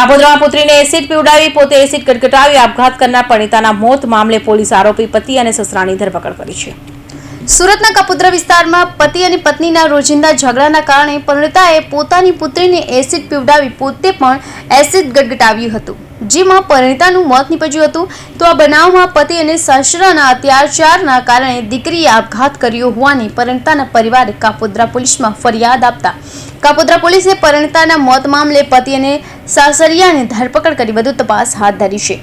કાપોદ્રામાં પુત્રીને એસિડ પીવડાવી, પોતે એસિડ કટકટાવી આપઘાત કરનાર પરિતાના મોત મામલે પોલીસ આરોપી પતિ અને સસરાની ધરપકડ કરી છે. સુરતના કપુદ્રા વિસ્તારમાં પતિ અને પત્નીના રોજિંદા ઝઘડાના કારણે પરિણીતાએ પોતાની પુત્રીને એસિડ પીવડાવી પોતે પણ એસિડ ગટગટાવ્યું હતું, જેમાં પરિણીતાનું મોત નીપજ્યું હતું. તો આ બનાવમાં પતિ અને સસરાના અત્યાચારના કારણે દીકરીએ આપઘાત કર્યો હોવાની પરિણીતાના પરિવારે કાપોદ્રા પોલીસમાં ફરિયાદ આપતા. કાપોદ્રા પોલીસે પરિણીતાના મોત મામલે પતિ અને સાસરિયાની ધરપકડ કરી વધુ તપાસ હાથ ધરી છે.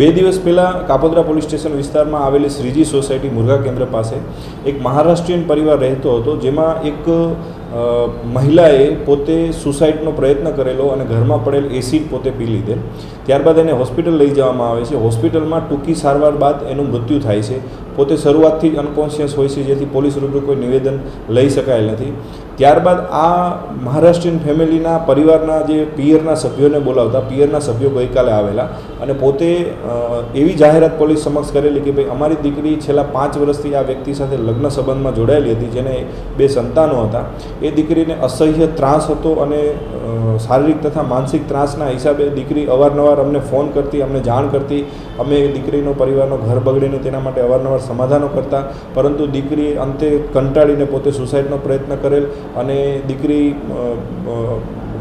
બે દિવસ પહેલાં કાપોદ્રા પોલીસ સ્ટેશન વિસ્તારમાં આવેલી શ્રીજી સોસાયટી મુરઘા કેન્દ્ર પાસે એક મહારાષ્ટ્રીયન પરિવાર રહેતો હતો, જેમાં એક મહિલાએ પોતે સુસાઇડનો પ્રયત્ન કરેલો અને ઘરમાં પડેલ એસિડ પોતે પી લીધેલ. ત્યારબાદ એને હોસ્પિટલ લઈ જવામાં આવે છે. હોસ્પિટલમાં ટૂંકી સારવાર બાદ એનું મૃત્યુ થાય છે. પોતે શરૂઆતથી જ અનકોન્શિયસ હોય છે, જેથી પોલીસ રૂબરૂ કોઈ નિવેદન લઈ શકાયેલ નથી. ત્યારબાદ આ મહારાષ્ટ્રીયન ફેમિલીના પરિવારના જે પિયરના સભ્યોને બોલાવતા, પિયરના સભ્યો ગઈકાલે આવેલા અને પોતે એવી જાહેરાત પોલીસ સમક્ષ કરેલી કે ભાઈ અમારી દીકરી છેલ્લા પાંચ વર્ષથી આ વ્યક્તિ સાથે લગ્ન સંબંધમાં જોડાયેલી હતી, જેને બે સંતાનો હતા. એ દીકરીને અસહ્ય ત્રાસ હતો અને શારીરિક તથા માનસિક ત્રાસના હિસાબે દીકરી અવારનવાર અમને ફોન કરતી, અમને જાણ કરતી. અમે દીકરીનો પરિવારનો ઘર બગડીને તેના માટે અવારનવાર સમાધાનો કરતા. પરંતુ દીકરી અંતે કંટાળીને પોતે સુસાઇડનો પ્રયત્ન કરેલ અને દીકરી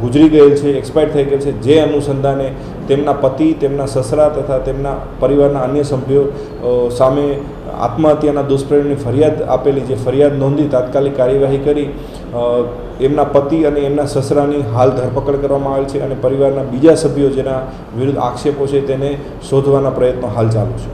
ગુજરી ગયેલ છે, એક્સપાયર થઈ ગયેલ છે. જે અનુસંધાને તેમના પતિ, તેમના સસરા તથા તેમના પરિવારના અન્ય સભ્યો સામે આત્મહત્યાના દુષ્પ્રેરણની ફરિયાદ આપેલી, જે ફરિયાદ નોંધી તાત્કાલિક કાર્યવાહી કરી એમના પતિ અને એમના સસરાની હાલ ધરપકડ કરવામાં આવેલ છે અને પરિવારના બીજા સભ્યો જેના વિરુદ્ધ આક્ષેપો છે તેને શોધવાના પ્રયત્નો હાલ ચાલુ છે.